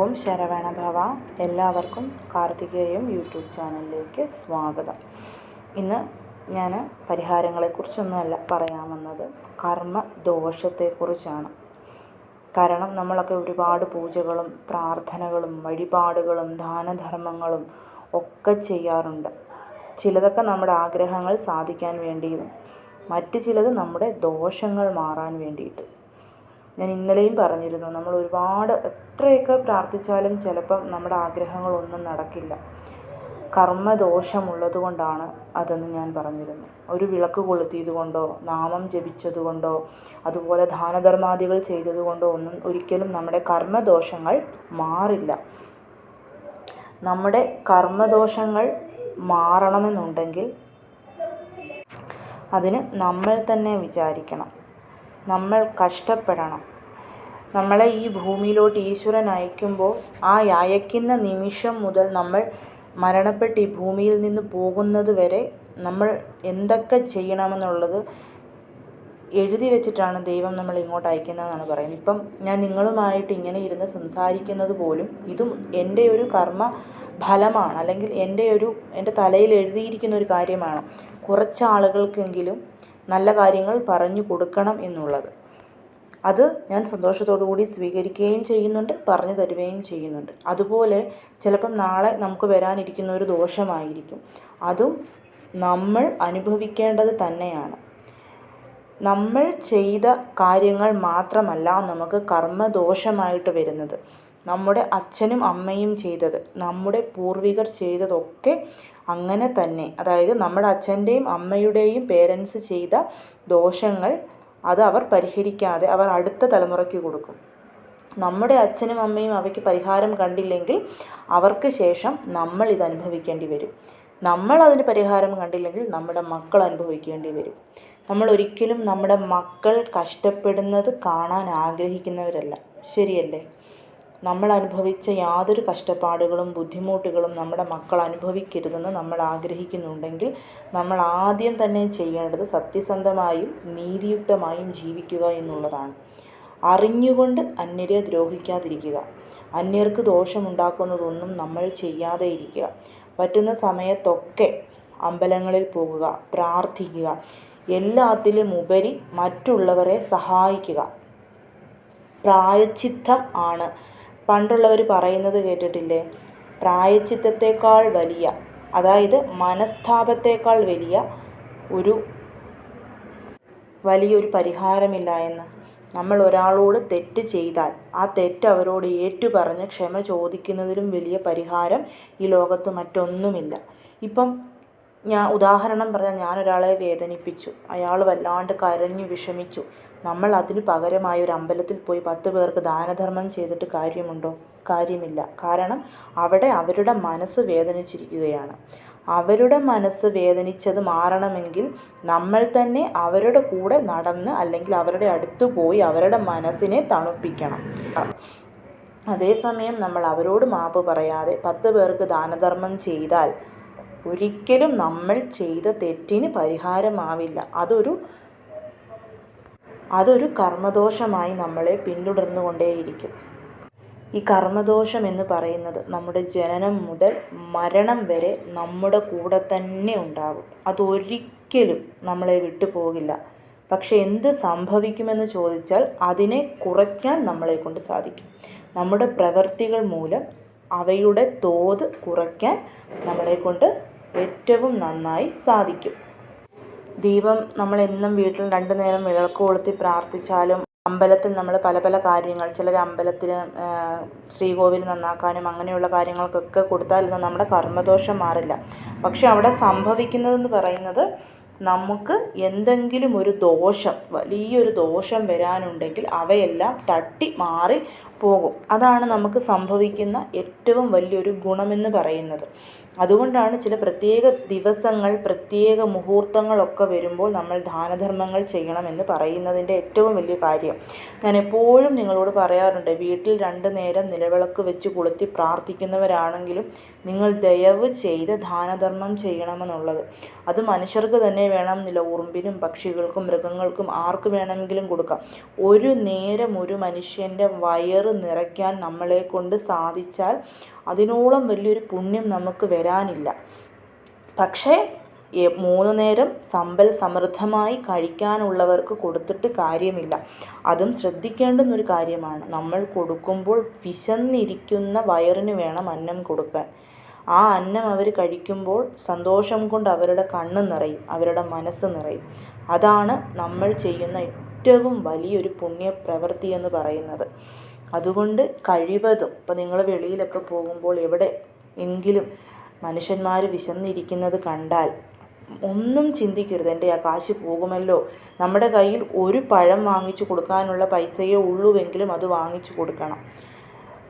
ഓം ശരവണ ഭവ എല്ലാവർക്കും കാർത്തികേയം യൂട്യൂബ് ചാനലിലേക്ക് സ്വാഗതം. ഇന്ന് ഞാൻ പരിഹാരങ്ങളെക്കുറിച്ചൊന്നുമല്ല പറയാൻ വന്നത്. കർമ്മ ദോഷത്തെക്കുറിച്ചാണ് കാരണം നമ്മളൊക്കെ ഒരുപാട് പൂജകളും പ്രാർത്ഥനകളും വഴിപാടുകളും ദാനധർമ്മങ്ങളും ഒക്കെ ചെയ്യാറുണ്ട്. ചിലതൊക്കെ നമ്മുടെ ആഗ്രഹങ്ങൾ സാധിക്കാൻ വേണ്ടിയും മറ്റ് ചിലത് നമ്മുടെ ദോഷങ്ങൾ മാറാൻ വേണ്ടിയിട്ട്. ഞാൻ ഇന്നലെയും പറഞ്ഞിരുന്നു നമ്മൾ ഒരുപാട് എത്രയൊക്കെ പ്രാർത്ഥിച്ചാലും ചിലപ്പം നമ്മുടെ ആഗ്രഹങ്ങളൊന്നും നടക്കില്ല. കർമ്മദോഷമുള്ളത് കൊണ്ടാണ് അതെന്ന് ഞാൻ പറഞ്ഞിരുന്നു. ഒരു വിളക്ക് കൊളുത്തിയത് കൊണ്ടോ നാമം ജപിച്ചത് കൊണ്ടോ അതുപോലെ ദാനധർമാദികൾ ചെയ്തത് കൊണ്ടോ ഒന്നും ഒരിക്കലും നമ്മുടെ കർമ്മദോഷങ്ങൾ മാറില്ല. നമ്മുടെ കർമ്മദോഷങ്ങൾ മാറണമെന്നുണ്ടെങ്കിൽ അതിന് നമ്മൾ തന്നെ വിചാരിക്കണം. നമ്മൾ കഷ്ടപ്പെടണം. നമ്മളെ ഈ ഭൂമിയിലോട്ട് ഈശ്വരൻ അയക്കുമ്പോൾ ആ അയക്കുന്ന നിമിഷം മുതൽ നമ്മൾ മരണപ്പെട്ട് ഈ ഭൂമിയിൽ നിന്ന് പോകുന്നത് വരെ നമ്മൾ എന്തൊക്കെ ചെയ്യണമെന്നുള്ളത് എഴുതി വെച്ചിട്ടാണ് ദൈവം നമ്മൾ ഇങ്ങോട്ട് അയക്കുന്നതെന്നാണ് പറയുന്നത്. ഇപ്പം ഞാൻ നിങ്ങളുമായിട്ട് ഇങ്ങനെ ഇരുന്ന് സംസാരിക്കുന്നത് പോലും ഇതും എന്റെ ഒരു കർമ്മ ഫലമാണ് അല്ലെങ്കിൽ എന്റെ ഒരു എന്റെ തലയിൽ എഴുതിയിരിക്കുന്ന ഒരു കാര്യമാണ് കുറച്ച് ആളുകൾക്കെങ്കിലും നല്ല കാര്യങ്ങൾ പറഞ്ഞു കൊടുക്കണം എന്നുള്ളത്. അത് ഞാൻ സന്തോഷത്തോടു കൂടി സ്വീകരിക്കുകയും ചെയ്യുന്നുണ്ട് പറഞ്ഞു തരുകയും ചെയ്യുന്നുണ്ട്. അതുപോലെ ചിലപ്പം നാളെ നമുക്ക് വരാനിരിക്കുന്ന ഒരു ദോഷമായിരിക്കും. അതും നമ്മൾ അനുഭവിക്കേണ്ടത് തന്നെയാണ്. നമ്മൾ ചെയ്ത കാര്യങ്ങൾ മാത്രമല്ല നമുക്ക് കർമ്മദോഷമായിട്ട് വരുന്നത്. നമ്മുടെ അച്ഛനും അമ്മയും ചെയ്തത് നമ്മുടെ പൂർവികർ ചെയ്തതൊക്കെ അങ്ങനെ തന്നെ. അതായത് നമ്മുടെ അച്ഛന്റെയും അമ്മയുടെയും പേരൻസ് ചെയ്ത ദോഷങ്ങൾ അത് അവർ പരിഹരിക്കാതെ അവർ അടുത്ത തലമുറയ്ക്ക് കൊടുക്കും. നമ്മുടെ അച്ഛനും അമ്മയും അവയ്ക്ക് പരിഹാരം കണ്ടില്ലെങ്കിൽ അവർക്ക് ശേഷം നമ്മൾ ഇത് അനുഭവിക്കേണ്ടി വരും. നമ്മൾ അതിന് പരിഹാരം കണ്ടില്ലെങ്കിൽ നമ്മുടെ മക്കൾ അനുഭവിക്കേണ്ടി വരും. നമ്മൾ ഒരിക്കലും നമ്മുടെ മക്കൾ കഷ്ടപ്പെടുന്നത് കാണാൻ ആഗ്രഹിക്കുന്നവരല്ല. ശരിയല്ലേ? നമ്മൾ അനുഭവിച്ച യാതൊരു കഷ്ടപ്പാടുകളും ബുദ്ധിമുട്ടുകളും നമ്മുടെ മക്കൾ അനുഭവിക്കരുതെന്ന് നമ്മൾ ആഗ്രഹിക്കുന്നുണ്ടെങ്കിൽ നമ്മൾ ആദ്യം തന്നെ ചെയ്യേണ്ടത് സത്യസന്ധമായും നീതിയുക്തമായും ജീവിക്കുക എന്നുള്ളതാണ്. അറിഞ്ഞുകൊണ്ട് അന്യരെ ദ്രോഹിക്കാതിരിക്കുക. അന്യർക്ക് ദോഷമുണ്ടാക്കുന്നതൊന്നും നമ്മൾ ചെയ്യാതെ ഇരിക്കുക. പറ്റുന്ന സമയത്തൊക്കെ അമ്പലങ്ങളിൽ പോകുക പ്രാർത്ഥിക്കുക എല്ലാത്തിലും ഉപരി മറ്റുള്ളവരെ സഹായിക്കുക. പ്രായച്ചിത്തം ആണ്. പണ്ടുള്ളവർ പറയുന്നത് കേട്ടിട്ടില്ലേ? പ്രായച്ചിത്തത്തേക്കാൾ വലിയ അതായത് മനസ്താപത്തേക്കാൾ വലിയ ഒരു വലിയൊരു പരിഹാരമില്ല എന്ന്. നമ്മൾ ഒരാളോട് തെറ്റ് ചെയ്താൽ ആ തെറ്റ് അവരോട് ഏറ്റുപറഞ്ഞ് ക്ഷമ ചോദിക്കുന്നതിലും വലിയ പരിഹാരം ഈ ലോകത്ത് മറ്റൊന്നുമില്ല. ഇപ്പം ഞാൻ ഉദാഹരണം പറഞ്ഞാൽ ഞാനൊരാളെ വേദനിപ്പിച്ചു. അയാൾ വല്ലാണ്ട് കരഞ്ഞു വിഷമിച്ചു. നമ്മൾ അതിനു പകരമായി ഒരു അമ്പലത്തിൽ പോയി പത്ത് പേർക്ക് ദാനധർമ്മം ചെയ്തിട്ട് കാര്യമുണ്ടോ? കാര്യമില്ല. കാരണം അവിടെ അവരുടെ മനസ്സ് വേദനിച്ചിരിക്കുകയാണ്. അവരുടെ മനസ്സ് വേദനിച്ചത് മാറണമെങ്കിൽ നമ്മൾ തന്നെ അവരുടെ കൂടെ നടന്ന് അല്ലെങ്കിൽ അവരുടെ അടുത്ത് പോയി അവരുടെ മനസ്സിനെ തണുപ്പിക്കണം. അതേസമയം നമ്മൾ അവരോട് മാപ്പ് പറയാതെ പത്ത് പേർക്ക് ദാനധർമ്മം ചെയ്താൽ ഒരിക്കലും നമ്മൾ ചെയ്ത തെറ്റിന് പരിഹാരമാവില്ല. അതൊരു അതൊരു കർമ്മദോഷമായി നമ്മളെ പിന്തുടർന്നുകൊണ്ടേയിരിക്കും. ഈ കർമ്മദോഷം എന്ന് പറയുന്നത് നമ്മുടെ ജനനം മുതൽ മരണം വരെ നമ്മുടെ കൂടെ തന്നെ ഉണ്ടാകും അതൊരിക്കലും നമ്മളെ വിട്ടു പോകില്ല. പക്ഷെ എന്ത് സംഭവിക്കുമെന്ന് ചോദിച്ചാൽ അതിനെ കുറയ്ക്കാൻ നമ്മളെ കൊണ്ട് സാധിക്കും. നമ്മുടെ പ്രവൃത്തികൾ മൂലം അവയുടെ തോത് കുറയ്ക്കാൻ നമ്മളെ കൊണ്ട് ഏറ്റവും നന്നായി സാധിക്കും. ദീപം നമ്മൾ എന്നും വീട്ടിൽ രണ്ടു നേരം വിളക്ക് കൊളുത്തി പ്രാർത്ഥിച്ചാലും അമ്പലത്തിൽ നമ്മൾ പല പല കാര്യങ്ങൾ ചിലർ അമ്പലത്തിന് ശ്രീകോവിൽ നന്നാക്കാനും അങ്ങനെയുള്ള കാര്യങ്ങൾക്കൊക്കെ കൊടുത്താലൊന്നും നമ്മുടെ കർമ്മദോഷം മാറില്ല. പക്ഷെ അവിടെ സംഭവിക്കുന്നതെന്ന് പറയുന്നത് നമുക്ക് എന്തെങ്കിലും ഒരു ദോഷം വലിയൊരു ദോഷം വരാനുണ്ടെങ്കിൽ അവയെല്ലാം തട്ടി മാറി പോകും. അതാണ് നമുക്ക് സംഭവിക്കുന്ന ഏറ്റവും വലിയൊരു ഗുണമെന്ന് പറയുന്നത്. അതുകൊണ്ടാണ് ചില പ്രത്യേക ദിവസങ്ങൾ പ്രത്യേക മുഹൂർത്തങ്ങളൊക്കെ വരുമ്പോൾ നമ്മൾ ദാനധർമ്മങ്ങൾ ചെയ്യണമെന്ന് പറയുന്നതിന്റെ ഏറ്റവും വലിയ കാര്യം. ഞാൻ എപ്പോഴും നിങ്ങളോട് പറയാറുണ്ട് വീട്ടിൽ രണ്ട് നേരം നിലവിളക്ക് വെച്ച് കൊളുത്തി പ്രാർത്ഥിക്കുന്നവരാണെങ്കിലും നിങ്ങൾ ദയവ് ചെയ്ത് ദാനധർമ്മം ചെയ്യണമെന്നുള്ളത്. അത് മനുഷ്യർക്ക് തന്നെ വേണം വേണമെന്നില്ല ഉറുമ്പിനും പക്ഷികൾക്കും മൃഗങ്ങൾക്കും ആർക്ക് വേണമെങ്കിലും കൊടുക്കാം. ഒരു നേരം ഒരു മനുഷ്യന്റെ വയറ് നിറയ്ക്കാൻ നമ്മളെ കൊണ്ട് സാധിച്ചാൽ അതിനോളം വലിയൊരു പുണ്യം നമുക്ക് വരാനില്ല. പക്ഷേ മൂന്ന് നേരം സമ്പൽ സമൃദ്ധമായി കഴിക്കാനുള്ളവർക്ക് കൊടുത്തിട്ട് കാര്യമില്ല. അതും ശ്രദ്ധിക്കേണ്ടുന്നൊരു കാര്യമാണ്. നമ്മൾ കൊടുക്കുമ്പോൾ വിശന്നിരിക്കുന്ന വയറിന് വേണം അന്നം കൊടുക്കാൻ. ആ അന്നം അവർ കഴിക്കുമ്പോൾ സന്തോഷം കൊണ്ട് അവരുടെ കണ്ണ് നിറയും അവരുടെ മനസ്സ് നിറയും. അതാണ് നമ്മൾ ചെയ്യുന്ന ഏറ്റവും വലിയൊരു പുണ്യപ്രവൃത്തി എന്ന് പറയുന്നത്. അതുകൊണ്ട് കഴിവതും ഇപ്പം നിങ്ങൾ വെളിയിലൊക്കെ പോകുമ്പോൾ എവിടെ എങ്കിലും മനുഷ്യന്മാർ വിശന്നിരിക്കുന്നത് കണ്ടാൽ ഒന്നും ചിന്തിക്കരുത്. എന്റെ ആ കാശ് പോകുമല്ലോ. നമ്മുടെ കയ്യിൽ ഒരു പഴം വാങ്ങിച്ചു കൊടുക്കാനുള്ള പൈസയേ ഉള്ളൂവെങ്കിലും അത് വാങ്ങിച്ചു കൊടുക്കണം.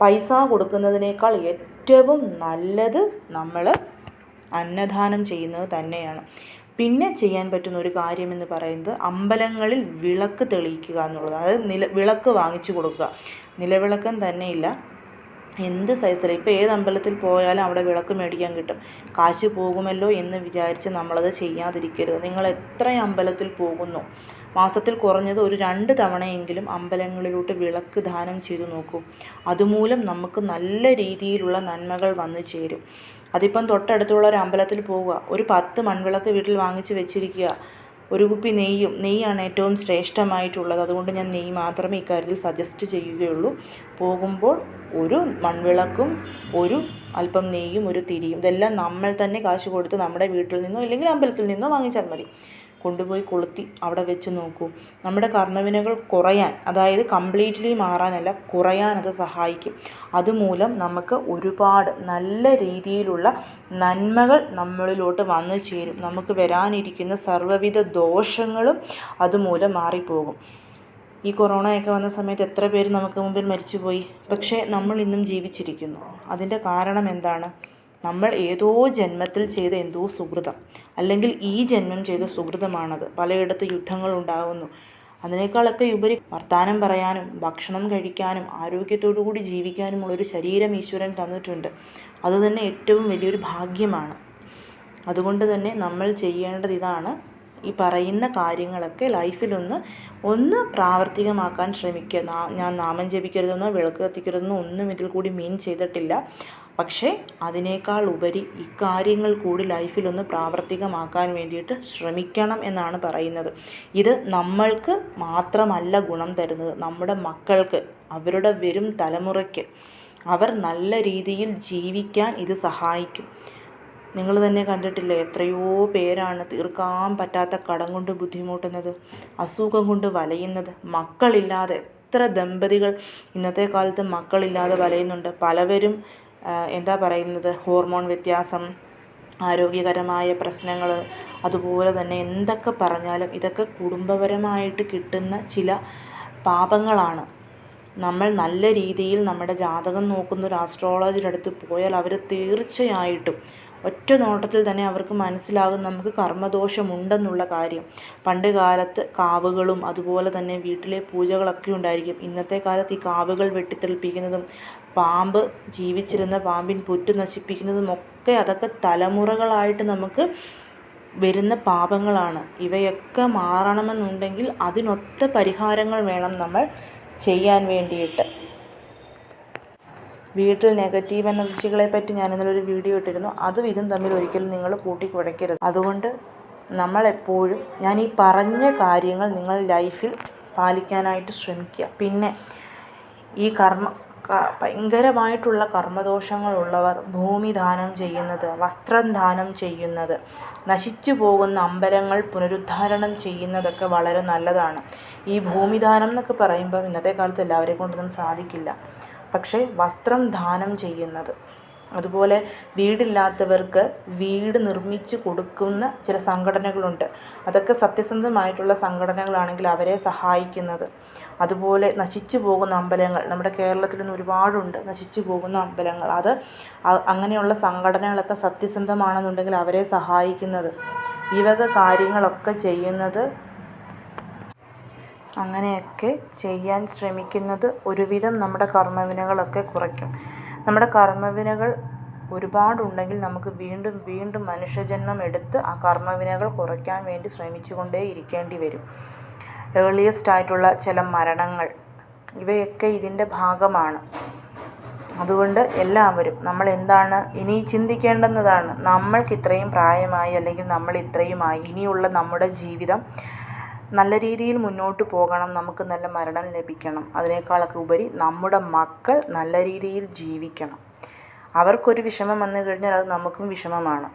പൈസ കൊടുക്കുന്നതിനേക്കാൾ ഏറ്റവും നല്ലത് നമ്മൾ അന്നദാനം ചെയ്യുന്നത് തന്നെയാണ്. പിന്നെ ചെയ്യാൻ പറ്റുന്ന ഒരു കാര്യമെന്ന് പറയുന്നത് അമ്പലങ്ങളിൽ വിളക്ക് തെളിയിക്കുക എന്നുള്ളതാണ്. അതായത് നില വിളക്ക് വാങ്ങിച്ചു കൊടുക്കുക. നിലവിളക്കം തന്നെയില്ല. എന്ത് സൈസിൽ ഇപ്പോൾ ഏത് അമ്പലത്തിൽ പോയാലും അവിടെ വിളക്ക് മേടിക്കാൻ കിട്ടും. കാശ് പോകുമല്ലോ എന്ന് വിചാരിച്ച് നമ്മളത് ചെയ്യാതിരിക്കരുത്. നിങ്ങൾ എത്ര അമ്പലത്തിൽ പോകുന്നു? മാസത്തിൽ കുറഞ്ഞത് ഒരു രണ്ട് തവണയെങ്കിലും അമ്പലങ്ങളിലോട്ട് വിളക്ക് ദാനം ചെയ്തു നോക്കൂ. അതുമൂലം നമുക്ക് നല്ല രീതിയിലുള്ള നന്മകൾ വന്നു ചേരും. അതിപ്പം തൊട്ടടുത്തുള്ള ഒരു അമ്പലത്തിൽ പോവുക. ഒരു പത്ത് മൺവിളക്ക് വീട്ടിൽ വാങ്ങിച്ച് വെച്ചിരിക്കുക. ഒരു കുപ്പി നെയ്യും നെയ്യാണ് ഏറ്റവും ശ്രേഷ്ഠമായിട്ടുള്ളത്. അതുകൊണ്ട് ഞാൻ നെയ്യ് മാത്രമേ ഇക്കാര്യത്തിൽ സജസ്റ്റ് ചെയ്യുകയുള്ളൂ. പോകുമ്പോൾ ഒരു മൺവിളക്കും ഒരു അല്പം നെയ്യും ഒരു തിരിയും ഇതെല്ലാം നമ്മൾ തന്നെ കാശ് കൊടുത്ത് നമ്മുടെ വീട്ടിൽ നിന്നോ ഇല്ലെങ്കിൽ അമ്പലത്തിൽ നിന്നോ വാങ്ങിച്ചാൽ മതി. കൊണ്ടുപോയി കൊളുത്തി അവിടെ വെച്ച് നോക്കൂ. നമ്മുടെ കർമ്മവിനകൾ കുറയാൻ അതായത് കംപ്ലീറ്റ്ലി മാറാനല്ല കുറയാൻ അത് സഹായിക്കും. അതുമൂലം നമുക്ക് ഒരുപാട് നല്ല രീതിയിലുള്ള നന്മകൾ നമ്മളിലോട്ട് വന്നു ചേരും. നമുക്ക് വരാനിരിക്കുന്ന സർവവിധ ദോഷങ്ങളും അതുമൂലം മാറിപ്പോകും. ഈ കൊറോണയൊക്കെ വന്ന സമയത്ത് എത്ര പേര് നമുക്ക് മുമ്പിൽ മരിച്ചുപോയി? പക്ഷേ നമ്മൾ ഇന്നും ജീവിച്ചിരിക്കുന്നു. അതിന്റെ കാരണം എന്താണ്? നമ്മൾ ഏതോ ജന്മത്തിൽ ചെയ്ത എന്തോ സുഹൃതം അല്ലെങ്കിൽ ഈ ജന്മം ചെയ്ത സുഹൃതമാണത്. പലയിടത്ത് യുദ്ധങ്ങൾ ഉണ്ടാകുന്നു അതിനേക്കാളൊക്കെ ഉപരി വർത്തമാനം പറയാനും ഭക്ഷണം കഴിക്കാനും ആരോഗ്യത്തോടു കൂടി ജീവിക്കാനുമുള്ള ഒരു ശരീരം ഈശ്വരൻ തന്നിട്ടുണ്ട്. അതുതന്നെ ഏറ്റവും വലിയൊരു ഭാഗ്യമാണ്. അതുകൊണ്ട് തന്നെ നമ്മൾ ചെയ്യേണ്ടത് ഇതാണ് ഈ പറയുന്ന കാര്യങ്ങളൊക്കെ ലൈഫിലൊന്ന് ഒന്ന് പ്രാവർത്തികമാക്കാൻ ശ്രമിക്കുക. ഞാൻ നാമം ജപിക്കരുതെന്നോ വിളക്ക് കത്തിക്കരുതെന്നോ ഒന്നും ഇതിൽ കൂടി മീൻ ചെയ്തിട്ടില്ല. പക്ഷേ അതിനേക്കാൾ ഉപരി ഇക്കാര്യങ്ങൾ കൂടി ലൈഫിലൊന്ന് പ്രാവർത്തികമാക്കാൻ വേണ്ടിയിട്ട് ശ്രമിക്കണം എന്നാണ് പറയുന്നത്. ഇത് നമ്മൾക്ക് മാത്രമല്ല ഗുണം തരുന്നത്. നമ്മുടെ മക്കൾക്ക് അവരുടെ വരും തലമുറയ്ക്ക് അവർ നല്ല രീതിയിൽ ജീവിക്കാൻ ഇത് സഹായിക്കും. നിങ്ങൾ തന്നെ കണ്ടിട്ടില്ല എത്രയോ പേരാണ് തീർക്കാൻ പറ്റാത്ത കടം കൊണ്ട് ബുദ്ധിമുട്ടുന്നത് അസുഖം കൊണ്ട് വലയുന്നത്. മക്കളില്ലാതെ എത്ര ദമ്പതികൾ ഇന്നത്തെ കാലത്ത് മക്കളില്ലാതെ വലയുന്നുണ്ട്. പലവരും എന്താ പറയുന്നത്? ഹോർമോൺ വ്യത്യാസം ആരോഗ്യകരമായ പ്രശ്നങ്ങൾ അതുപോലെ തന്നെ എന്തൊക്കെ പറഞ്ഞാലും ഇതൊക്കെ കുടുംബപരമായിട്ട് കിട്ടുന്ന ചില പാപങ്ങളാണ്. നമ്മൾ നല്ല രീതിയിൽ നമ്മുടെ ജാതകം നോക്കുന്ന ഒരു ആസ്ട്രോളജിയുടെ അടുത്ത് പോയാൽ അവർ തീർച്ചയായിട്ടും ഒറ്റ നോട്ടത്തിൽ തന്നെ അവർക്ക് മനസ്സിലാകും നമുക്ക് കർമ്മദോഷമുണ്ടെന്നുള്ള കാര്യം. പണ്ട് കാലത്ത് കാവുകളും അതുപോലെ തന്നെ വീട്ടിലെ പൂജകളൊക്കെ ഉണ്ടായിരിക്കും. ഇന്നത്തെ കാലത്ത് ഈ കാവുകൾ വെട്ടിത്തെളിപ്പിക്കുന്നതും പാമ്പ് ജീവിച്ചിരുന്ന പാമ്പിൻ പുറ്റ് നശിപ്പിക്കുന്നതും ഒക്കെ അതൊക്കെ തലമുറകളായിട്ട് നമുക്ക് വരുന്ന പാപങ്ങളാണ്. ഇവയൊക്കെ മാറണമെന്നുണ്ടെങ്കിൽ അതിനൊത്ത പരിഹാരങ്ങൾ വേണം നമ്മൾ ചെയ്യാൻ വേണ്ടിയിട്ട്. വീട്ടിൽ നെഗറ്റീവ് എനർജികളെ പറ്റി ഞാൻ ഇന്നലെ ഒരു വീഡിയോ ഇട്ടിരുന്നു. അതും ഇതും തമ്മിൽ ഒരിക്കലും നിങ്ങൾ കൂട്ടിക്കുഴയ്ക്കരുത്. അതുകൊണ്ട് നമ്മളെപ്പോഴും ഞാൻ ഈ പറഞ്ഞ കാര്യങ്ങൾ നിങ്ങൾ ലൈഫിൽ പാലിക്കാനായിട്ട് ശ്രമിക്കുക. പിന്നെ ഈ കർമ്മ ഭയങ്കരമായിട്ടുള്ള കർമ്മദോഷങ്ങളുള്ളവർ ഭൂമി ദാനം ചെയ്യുന്നത് വസ്ത്രം ദാനം ചെയ്യുന്നത് നശിച്ചു പോകുന്ന അമ്പലങ്ങൾ പുനരുദ്ധാരണം ചെയ്യുന്നതൊക്കെ വളരെ നല്ലതാണ്. ഈ ഭൂമിദാനം എന്നൊക്കെ പറയുമ്പോൾ ഇന്നത്തെ കാലത്ത് എല്ലാവരെ കൊണ്ടൊന്നും സാധിക്കില്ല. പക്ഷേ വസ്ത്രം ദാനം ചെയ്യുന്നത്. അതുപോലെ വീടില്ലാത്തവർക്ക് വീട് നിർമ്മിച്ച് കൊടുക്കുന്ന ചില സംഘടനകളുണ്ട്. അതൊക്കെ സത്യസന്ധമായിട്ടുള്ള സംഘടനകളാണെങ്കിൽ അവരെ സഹായിക്കുന്നത്. അതുപോലെ നശിച്ചു പോകുന്ന അമ്പലങ്ങൾ നമ്മുടെ കേരളത്തിൽ നിന്ന് ഒരുപാടുണ്ട് നശിച്ചു പോകുന്ന അമ്പലങ്ങൾ. അത് അങ്ങനെയുള്ള സംഘടനകളൊക്കെ സത്യസന്ധമാണെന്നുണ്ടെങ്കിൽ അവരെ സഹായിക്കുന്നത്. ഈ വക കാര്യങ്ങളൊക്കെ ചെയ്യുന്നത് അങ്ങനെയൊക്കെ ചെയ്യാൻ ശ്രമിക്കുന്നത് ഒരുവിധം നമ്മുടെ കർമ്മവിനകളൊക്കെ കുറയ്ക്കും. നമ്മുടെ കർമ്മവിനകൾ ഒരുപാടുണ്ടെങ്കിൽ നമുക്ക് വീണ്ടും വീണ്ടും മനുഷ്യജന്മം എടുത്ത് ആ കർമ്മവിനകൾ കുറയ്ക്കാൻ വേണ്ടി ശ്രമിച്ചു കൊണ്ടേ ഇരിക്കേണ്ടി വരും. ഏർലിയസ്റ്റ് ആയിട്ടുള്ള ചില മരണങ്ങൾ ഇവയൊക്കെ ഇതിന്റെ ഭാഗമാണ്. അതുകൊണ്ട് എല്ലാവരും നമ്മൾ എന്താണ് ഇനി ചിന്തിക്കേണ്ടുന്നതാണ്. നമ്മൾക്ക് ഇത്രയും പ്രായമായി അല്ലെങ്കിൽ നമ്മൾ ഇത്രയുമായി ഇനിയുള്ള നമ്മുടെ ജീവിതം നല്ല രീതിയിൽ മുന്നോട്ട് പോകണം നമുക്ക് നല്ല മരണം ലഭിക്കണം. അതിനേക്കാളൊക്കെ ഉപരി നമ്മുടെ മക്കൾ നല്ല രീതിയിൽ ജീവിക്കണം. അവർക്കൊരു വിഷമം വന്നു കഴിഞ്ഞാൽ അത് നമുക്കും വിഷമമാണ്.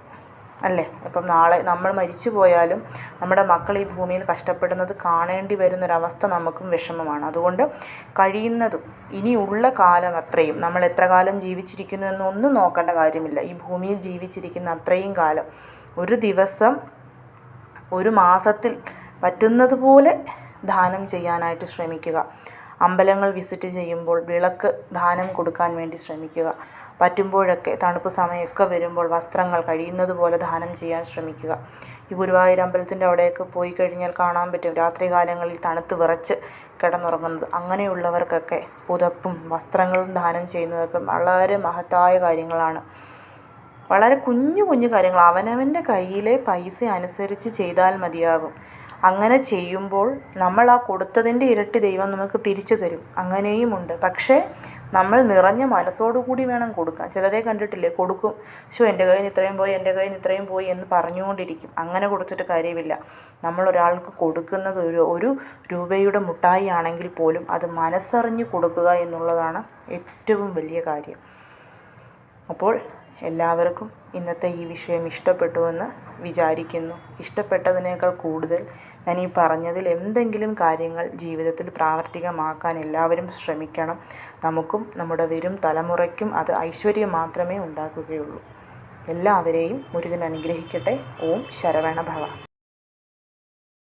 അല്ലേ? ഇപ്പം നാളെ നമ്മൾ മരിച്ചു പോയാലും നമ്മുടെ മക്കൾ ഈ ഭൂമിയിൽ കഷ്ടപ്പെടുന്നത് കാണേണ്ടി വരുന്നൊരവസ്ഥ നമുക്കും വിഷമമാണ്. അതുകൊണ്ട് കഴിയുന്നതും ഇനിയുള്ള കാലം അത്രയും നമ്മൾ എത്ര കാലം ജീവിച്ചിരിക്കുന്നു എന്നൊന്നും നോക്കേണ്ട കാര്യമില്ല. ഈ ഭൂമിയിൽ ജീവിച്ചിരിക്കുന്ന അത്രയും കാലം ഒരു ദിവസം ഒരു മാസത്തിൽ പറ്റുന്നത് പോലെ ദാനം ചെയ്യാനായിട്ട് ശ്രമിക്കുക. അമ്പലങ്ങൾ വിസിറ്റ് ചെയ്യുമ്പോൾ വിളക്ക് ദാനം കൊടുക്കാൻ വേണ്ടി ശ്രമിക്കുക. പറ്റുമ്പോഴൊക്കെ തണുപ്പ് സമയമൊക്കെ വരുമ്പോൾ വസ്ത്രങ്ങൾ കഴിയുന്നത് പോലെ ദാനം ചെയ്യാൻ ശ്രമിക്കുക. ഈ ഗുരുവായൂർ അമ്പലത്തിന്റെ അവിടെയൊക്കെ പോയി കഴിഞ്ഞാൽ കാണാൻ പറ്റും രാത്രി കാലങ്ങളിൽ തണുത്ത് വിറച്ച് കിടന്നുറങ്ങുന്നത്. അങ്ങനെയുള്ളവർക്കൊക്കെ പുതപ്പും വസ്ത്രങ്ങളും ദാനം ചെയ്യുന്നതൊക്കെ വളരെ മഹത്തായ കാര്യങ്ങളാണ്. വളരെ കുഞ്ഞു കുഞ്ഞു കാര്യങ്ങൾ. അവനവന്റെ കയ്യിലെ പൈസ അനുസരിച്ച് ചെയ്താൽ മതിയാകും. അങ്ങനെ ചെയ്യുമ്പോൾ നമ്മൾ ആ കൊടുത്തതിന്റെ ഇരട്ടി ദൈവം നമുക്ക് തിരിച്ചു തരും. അങ്ങനെയുമുണ്ട്. പക്ഷേ നമ്മൾ നിറഞ്ഞ മനസ്സോടു കൂടി വേണം കൊടുക്കാൻ. ചിലരെ കണ്ടിട്ടില്ലേ? കൊടുക്കും. ശോ എന്റെ കയ്യിൽ നിന്ന് ഇത്രയും പോയി എന്റെ കയ്യിൽ നിന്ന് ഇത്രയും പോയി എന്ന് പറഞ്ഞുകൊണ്ടിരിക്കും. അങ്ങനെ കൊടുത്തിട്ട് കാര്യമില്ല. നമ്മൾ ഒരാൾക്ക് കൊടുക്കുന്നത് ഒരു ഒരു രൂപയുടെ മുട്ടായി ആണെങ്കിൽ പോലും അത് മനസ്സറിഞ്ഞ് കൊടുക്കുക എന്നുള്ളതാണ് ഏറ്റവും വലിയ കാര്യം. അപ്പോൾ എല്ലാവർക്കും ഇന്നത്തെ ഈ വിഷയം ഇഷ്ടപ്പെട്ടുവെന്ന് വിചാരിക്കുന്നു. ഇഷ്ടപ്പെട്ടതിനേക്കാൾ കൂടുതൽ ഞാൻ ഈ പറഞ്ഞതിൽ എന്തെങ്കിലും കാര്യങ്ങൾ ജീവിതത്തിൽ പ്രാവർത്തികമാക്കാൻ എല്ലാവരും ശ്രമിക്കണം. നമുക്കും നമ്മുടെ വരും തലമുറയ്ക്കും അത് ഐശ്വര്യം മാത്രമേ ഉണ്ടാക്കുകയുള്ളൂ. എല്ലാവരെയും മുരുകൻ അനുഗ്രഹിക്കട്ടെ. ഓം ശരവണ ഭവ